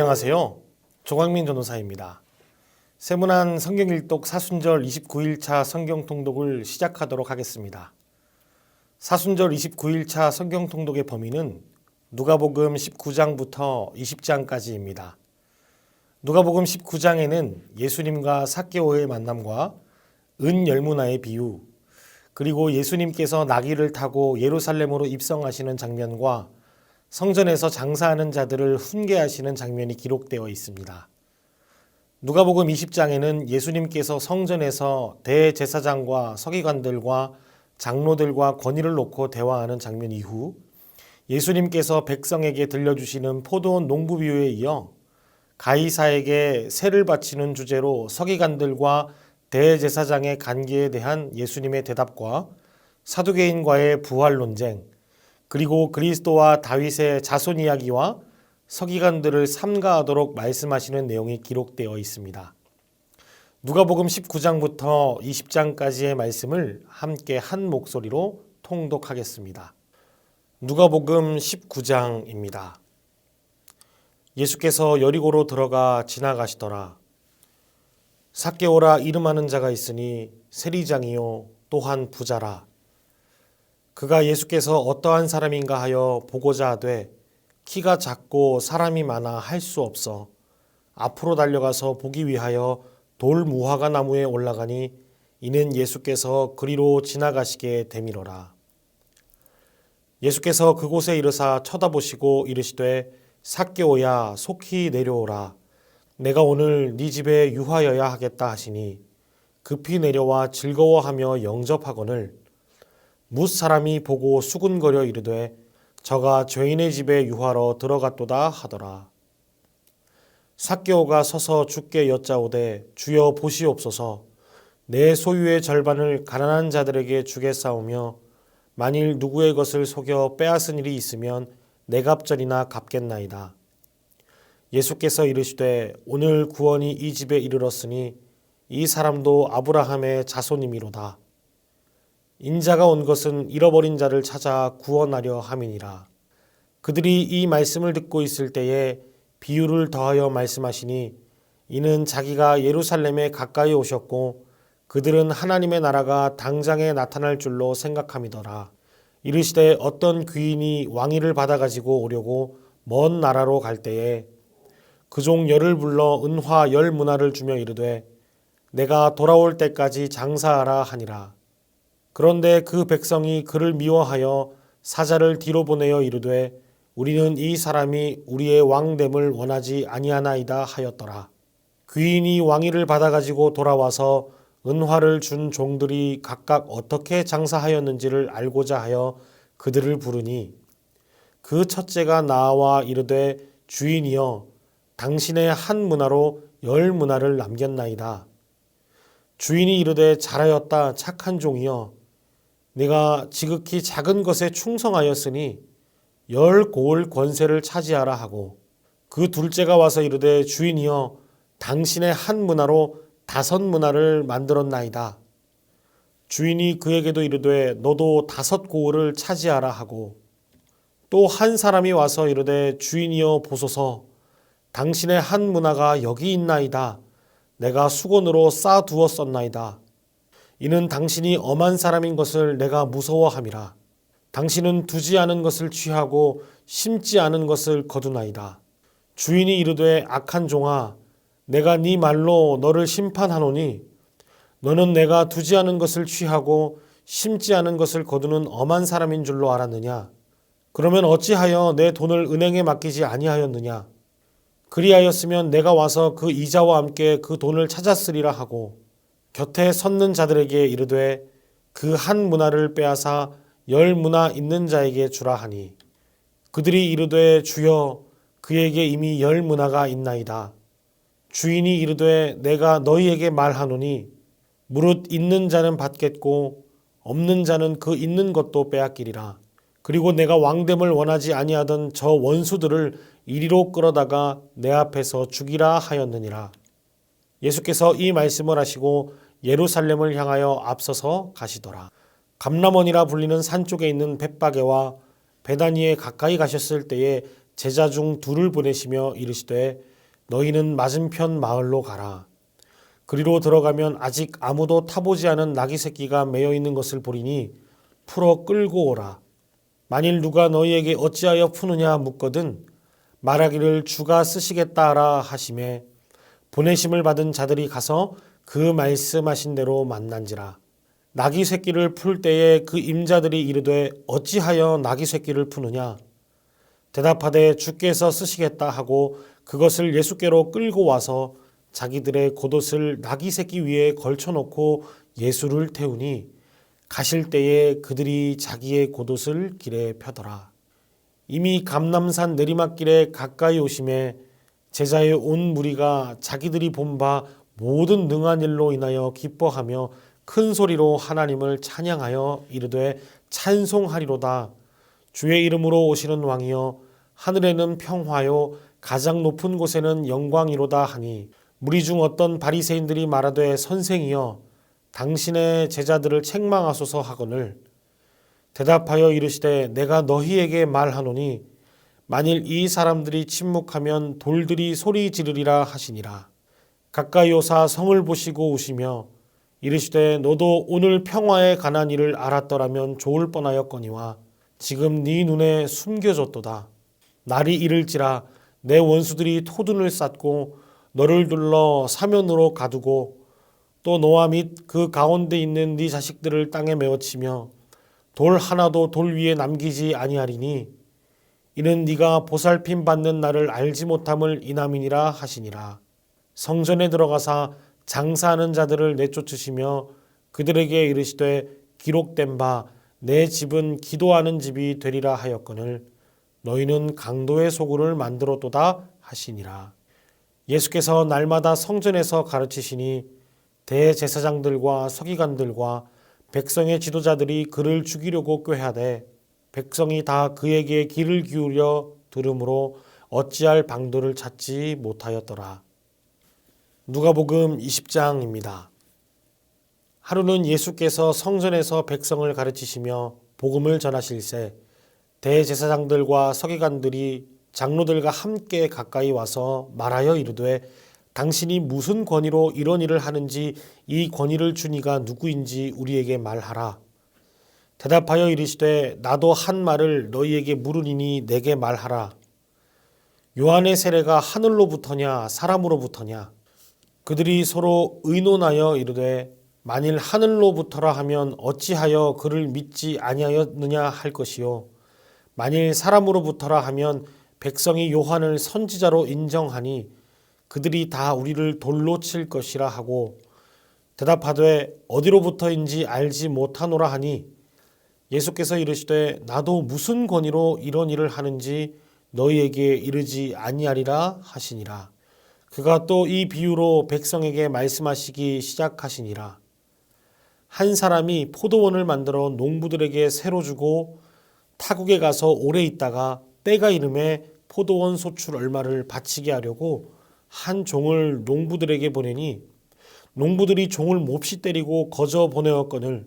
안녕하세요. 조광민 전도사입니다. 세문안 성경일독 사순절 29일차 성경 통독을 시작하도록 하겠습니다. 사순절 29일차 성경 통독의 범위는 누가복음 19장부터 20장까지입니다. 누가복음 19장에는 예수님과 사개오의 만남과 은 열무나의 비유, 그리고 예수님께서 나귀를 타고 예루살렘으로 입성하시는 장면과 성전에서 장사하는 자들을 훈계하시는 장면이 기록되어 있습니다. 누가복음 20장에는 예수님께서 성전에서 대제사장과 서기관들과 장로들과 권위를 놓고 대화하는 장면 이후 예수님께서 백성에게 들려주시는 포도원 농부 비유에 이어 가이사에게 세를 바치는 주제로 서기관들과 대제사장의 관계에 대한 예수님의 대답과 사두개인과의 부활 논쟁, 그리고 그리스도와 다윗의 자손 이야기와 서기관들을 삼가하도록 말씀하시는 내용이 기록되어 있습니다. 누가복음 19장부터 20장까지의 말씀을 함께 한 목소리로 통독하겠습니다. 누가복음 19장입니다. 예수께서 여리고로 들어가 지나가시더라. 삭개오라 이름하는 자가 있으니 세리장이요 또한 부자라. 그가 예수께서 어떠한 사람인가 하여 보고자 하되 키가 작고 사람이 많아 할 수 없어 앞으로 달려가서 보기 위하여 돌 무화과 나무에 올라가니 이는 예수께서 그리로 지나가시게 되밀어라. 예수께서 그곳에 이르사 쳐다보시고 이르시되 삭개오야 속히 내려오라. 내가 오늘 네 집에 유하여야 하겠다 하시니 급히 내려와 즐거워하며 영접하거늘 뭇 사람이 보고 수군거려 이르되 저가 죄인의 집에 유하러 들어갔도다 하더라. 삭개오가 서서 주께 여짜오되 주여 보시옵소서 내 소유의 절반을 가난한 자들에게 주겠사오며 만일 누구의 것을 속여 빼앗은 일이 있으면 내 갑절이나 갚겠나이다. 예수께서 이르시되 오늘 구원이 이 집에 이르렀으니 이 사람도 아브라함의 자손이미로다. 인자가 온 것은 잃어버린 자를 찾아 구원하려 함이니라. 그들이 이 말씀을 듣고 있을 때에 비유를 더하여 말씀하시니 이는 자기가 예루살렘에 가까이 오셨고 그들은 하나님의 나라가 당장에 나타날 줄로 생각함이더라. 이르시되 어떤 귀인이 왕위를 받아가지고 오려고 먼 나라로 갈 때에 그종 열을 불러 은화 열 문화를 주며 이르되 내가 돌아올 때까지 장사하라 하니라. 그런데 그 백성이 그를 미워하여 사자를 뒤로 보내어 이르되 우리는 이 사람이 우리의 왕됨을 원하지 아니하나이다 하였더라. 귀인이 왕위를 받아가지고 돌아와서 은화를 준 종들이 각각 어떻게 장사하였는지를 알고자 하여 그들을 부르니 그 첫째가 나와 이르되 주인이여 당신의 한 문화로 열 문화를 남겼나이다. 주인이 이르되 잘하였다 착한 종이여 내가 지극히 작은 것에 충성하였으니 열 고을 권세를 차지하라 하고 그 둘째가 와서 이르되 주인이여 당신의 한 문화로 다섯 문화를 만들었나이다. 주인이 그에게도 이르되 너도 다섯 고을을 차지하라 하고 또 한 사람이 와서 이르되 주인이여 보소서 당신의 한 문화가 여기 있나이다. 내가 수건으로 쌓아 두었었나이다. 이는 당신이 엄한 사람인 것을 내가 무서워함이라. 당신은 두지 않은 것을 취하고 심지 않은 것을 거두나이다. 주인이 이르되 악한 종아 내가 네 말로 너를 심판하노니 너는 내가 두지 않은 것을 취하고 심지 않은 것을 거두는 엄한 사람인 줄로 알았느냐 그러면 어찌하여 내 돈을 은행에 맡기지 아니하였느냐 그리하였으면 내가 와서 그 이자와 함께 그 돈을 찾았으리라 하고 곁에 섰는 자들에게 이르되 그 한 문화를 빼앗아 열 문화 있는 자에게 주라 하니 그들이 이르되 주여 그에게 이미 열 문화가 있나이다. 주인이 이르되 내가 너희에게 말하노니 무릇 있는 자는 받겠고 없는 자는 그 있는 것도 빼앗기리라. 그리고 내가 왕됨을 원하지 아니하던 저 원수들을 이리로 끌어다가 내 앞에서 죽이라 하였느니라. 예수께서 이 말씀을 하시고 예루살렘을 향하여 앞서서 가시더라. 감람원이라 불리는 산 쪽에 있는 벳바게와 베다니에 가까이 가셨을 때에 제자 중 둘을 보내시며 이르시되 너희는 맞은편 마을로 가라. 그리로 들어가면 아직 아무도 타보지 않은 나귀 새끼가 매여 있는 것을 보리니 풀어 끌고 오라. 만일 누가 너희에게 어찌하여 푸느냐 묻거든 말하기를 주가 쓰시겠다 하라 하심에 보내심을 받은 자들이 가서 그 말씀하신 대로 만난지라. 나귀 새끼를 풀 때에 그 임자들이 이르되 어찌하여 나귀 새끼를 푸느냐 대답하되 주께서 쓰시겠다 하고 그것을 예수께로 끌고 와서 자기들의 겉옷을 나귀 새끼 위에 걸쳐놓고 예수를 태우니 가실 때에 그들이 자기의 겉옷을 길에 펴더라. 이미 감남산 내리막길에 가까이 오심에 제자의 온 무리가 자기들이 본 바 모든 능한 일로 인하여 기뻐하며 큰 소리로 하나님을 찬양하여 이르되 찬송하리로다. 주의 이름으로 오시는 왕이여 하늘에는 평화요 가장 높은 곳에는 영광이로다 하니 무리 중 어떤 바리새인들이 말하되 선생이여 당신의 제자들을 책망하소서 하거늘 대답하여 이르시되 내가 너희에게 말하노니 만일 이 사람들이 침묵하면 돌들이 소리 지르리라 하시니라. 가까이 오사 성을 보시고 우시며 이르시되 너도 오늘 평화에 관한 일을 알았더라면 좋을 뻔하였거니와 지금 네 눈에 숨겨졌도다. 날이 이를지라 내 원수들이 토둔을 쌓고 너를 둘러 사면으로 가두고 또 너와 및그 가운데 있는 네 자식들을 땅에 메어치며 돌 하나도 돌 위에 남기지 아니하리니 이는 네가 보살핌 받는 날을 알지 못함을 이남이니라 하시니라 성전에 들어가사 장사하는 자들을 내쫓으시며 그들에게 이르시되 기록된 바 내 집은 기도하는 집이 되리라 하였거늘 너희는 강도의 소굴을 만들었도다 하시니라. 예수께서 날마다 성전에서 가르치시니 대제사장들과 서기관들과 백성의 지도자들이 그를 죽이려고 꾀하되 백성이 다 그에게 귀를 기울여 들으므로 어찌할 방도를 찾지 못하였더라. 누가복음 20장입니다. 하루는 예수께서 성전에서 백성을 가르치시며 복음을 전하실새 대제사장들과 서기관들이 장로들과 함께 가까이 와서 말하여 이르되 당신이 무슨 권위로 이런 일을 하는지 이 권위를 주니가 누구인지 우리에게 말하라. 대답하여 이르시되 나도 한 말을 너희에게 물으리니 내게 말하라. 요한의 세례가 하늘로부터냐 사람으로부터냐 그들이 서로 의논하여 이르되 만일 하늘로부터라 하면 어찌하여 그를 믿지 아니하였느냐 할 것이요 만일 사람으로부터라 하면 백성이 요한을 선지자로 인정하니 그들이 다 우리를 돌로 칠 것이라 하고 대답하되 어디로부터인지 알지 못하노라 하니 예수께서 이르시되 나도 무슨 권위로 이런 일을 하는지 너희에게 이르지 아니하리라 하시니라. 그가 또 이 비유로 백성에게 말씀하시기 시작하시니라. 한 사람이 포도원을 만들어 농부들에게 새로 주고 타국에 가서 오래 있다가 때가 이름에 포도원 소출 얼마를 바치게 하려고 한 종을 농부들에게 보내니 농부들이 종을 몹시 때리고 거저 보내었거늘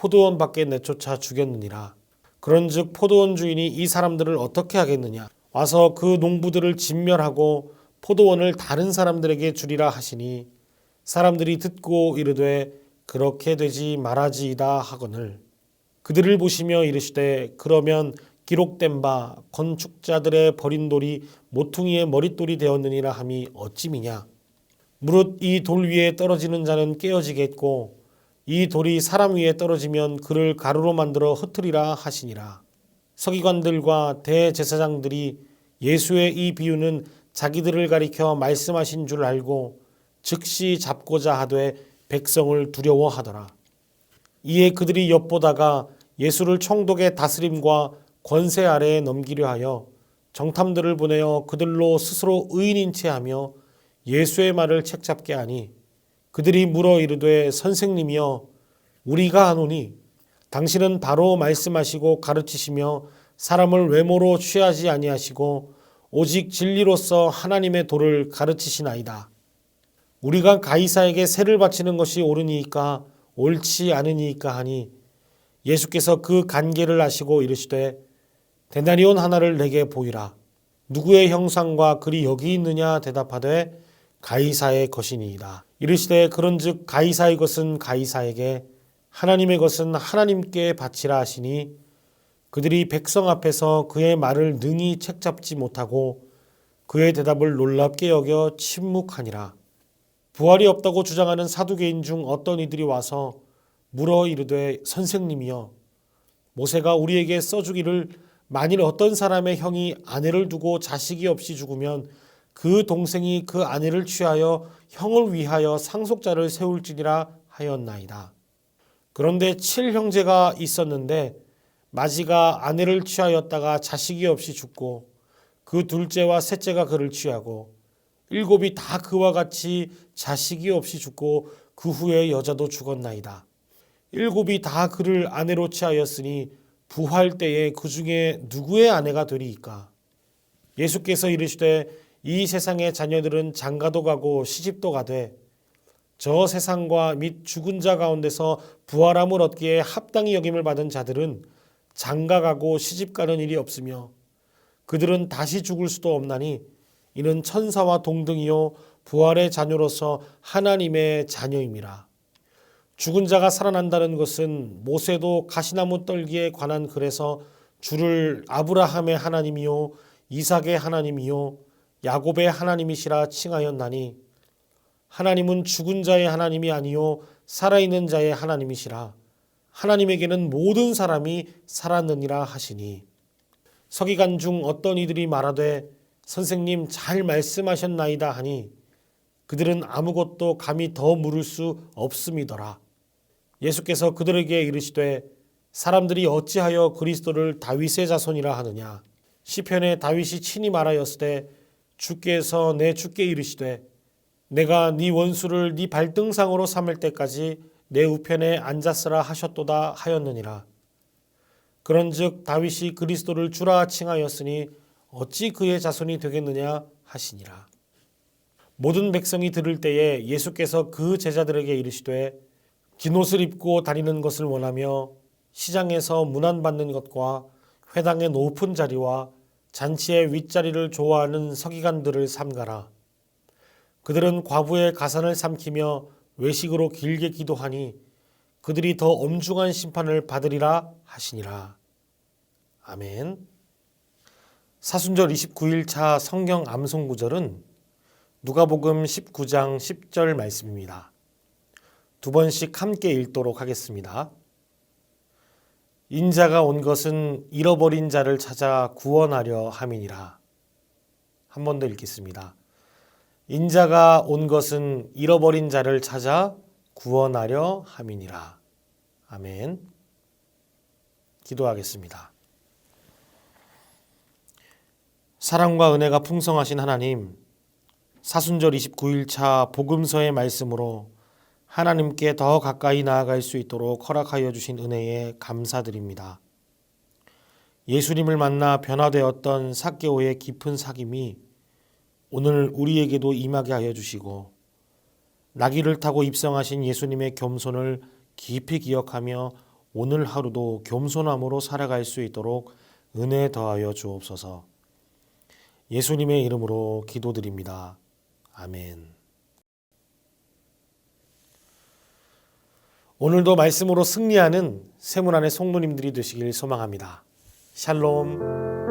포도원 밖에 내쫓아 죽였느니라. 그런즉 포도원 주인이 이 사람들을 어떻게 하겠느냐? 와서 그 농부들을 진멸하고 포도원을 다른 사람들에게 주리라 하시니 사람들이 듣고 이르되 그렇게 되지 말아지이다 하거늘 그들을 보시며 이르시되 그러면 기록된 바 건축자들의 버린 돌이 모퉁이의 머릿돌이 되었느니라 함이 어찌미냐 무릇 이 돌 위에 떨어지는 자는 깨어지겠고 이 돌이 사람 위에 떨어지면 그를 가루로 만들어 흩으리라 하시니라. 서기관들과 대제사장들이 예수의 이 비유는 자기들을 가리켜 말씀하신 줄 알고 즉시 잡고자 하되 백성을 두려워하더라. 이에 그들이 엿보다가 예수를 총독의 다스림과 권세 아래에 넘기려 하여 정탐들을 보내어 그들로 스스로 의인인 채 하며 예수의 말을 책잡게 하니 그들이 물어 이르되 선생님이여 우리가 아노니 당신은 바로 말씀하시고 가르치시며 사람을 외모로 취하지 아니하시고 오직 진리로서 하나님의 도를 가르치시나이다. 우리가 가이사에게 세를 바치는 것이 옳으니까 옳지 않으니까 하니 예수께서 그 관계를 아시고 이르시되 데나리온 하나를 내게 보이라. 누구의 형상과 글이 여기 있느냐 대답하되 가이사의 것이니이다. 이르시되 그런즉 가이사의 것은 가이사에게 하나님의 것은 하나님께 바치라 하시니 그들이 백성 앞에서 그의 말을 능히 책잡지 못하고 그의 대답을 놀랍게 여겨 침묵하니라. 부활이 없다고 주장하는 사두개인 중 어떤 이들이 와서 물어 이르되 선생님이여 모세가 우리에게 써주기를 만일 어떤 사람의 형이 아내를 두고 자식이 없이 죽으면 그 동생이 그 아내를 취하여 형을 위하여 상속자를 세울지니라 하였나이다. 그런데 칠 형제가 있었는데 마지가 아내를 취하였다가 자식이 없이 죽고 그 둘째와 셋째가 그를 취하고 일곱이 다 그와 같이 자식이 없이 죽고 그 후에 여자도 죽었나이다. 일곱이 다 그를 아내로 취하였으니 부활 때에 그 중에 누구의 아내가 되리이까? 예수께서 이르시되 이 세상의 자녀들은 장가도 가고 시집도 가되 저 세상과 및 죽은 자 가운데서 부활함을 얻기에 합당히 여김을 받은 자들은 장가 가고 시집 가는 일이 없으며 그들은 다시 죽을 수도 없나니 이는 천사와 동등이요 부활의 자녀로서 하나님의 자녀임이라. 죽은 자가 살아난다는 것은 모세도 가시나무 떨기에 관한 글에서 주를 아브라함의 하나님이요 이삭의 하나님이요 야곱의 하나님이시라 칭하였나니 하나님은 죽은 자의 하나님이 아니요 살아있는 자의 하나님이시라. 하나님에게는 모든 사람이 살았느니라 하시니. 서기관 중 어떤 이들이 말하되 선생님 잘 말씀하셨나이다 하니 그들은 아무것도 감히 더 물을 수 없음이더라. 예수께서 그들에게 이르시되 사람들이 어찌하여 그리스도를 다윗의 자손이라 하느냐? 시편에 다윗이 친히 말하였으되 주께서 내 주께 이르시되 내가 네 원수를 네 발등상으로 삼을 때까지 내 우편에 앉았으라 하셨도다 하였느니라. 그런즉 다윗이 그리스도를 주라 칭하였으니 어찌 그의 자손이 되겠느냐 하시니라. 모든 백성이 들을 때에 예수께서 그 제자들에게 이르시되 긴 옷을 입고 다니는 것을 원하며 시장에서 문안 받는 것과 회당의 높은 자리와 잔치의 윗자리를 좋아하는 서기관들을 삼가라. 그들은 과부의 가산을 삼키며 외식으로 길게 기도하니 그들이 더 엄중한 심판을 받으리라 하시니라. 아멘. 사순절 29일 차 성경 암송 구절은 누가복음 19장 10절 말씀입니다. 두 번씩 함께 읽도록 하겠습니다. 인자가 온 것은 잃어버린 자를 찾아 구원하려 함이니라. 한 번 더 읽겠습니다. 인자가 온 것은 잃어버린 자를 찾아 구원하려 함이니라. 아멘. 기도하겠습니다. 사랑과 은혜가 풍성하신 하나님, 사순절 29일차 복음서의 말씀으로 하나님께 더 가까이 나아갈 수 있도록 허락하여 주신 은혜에 감사드립니다. 예수님을 만나 변화되었던 사개오의 깊은 사귐이 오늘 우리에게도 임하게 하여 주시고 나귀를 타고 입성하신 예수님의 겸손을 깊이 기억하며 오늘 하루도 겸손함으로 살아갈 수 있도록 은혜 더하여 주옵소서. 예수님의 이름으로 기도드립니다. 아멘. 오늘도 말씀으로 승리하는 세문안의 성도님들이 되시길 소망합니다. 샬롬.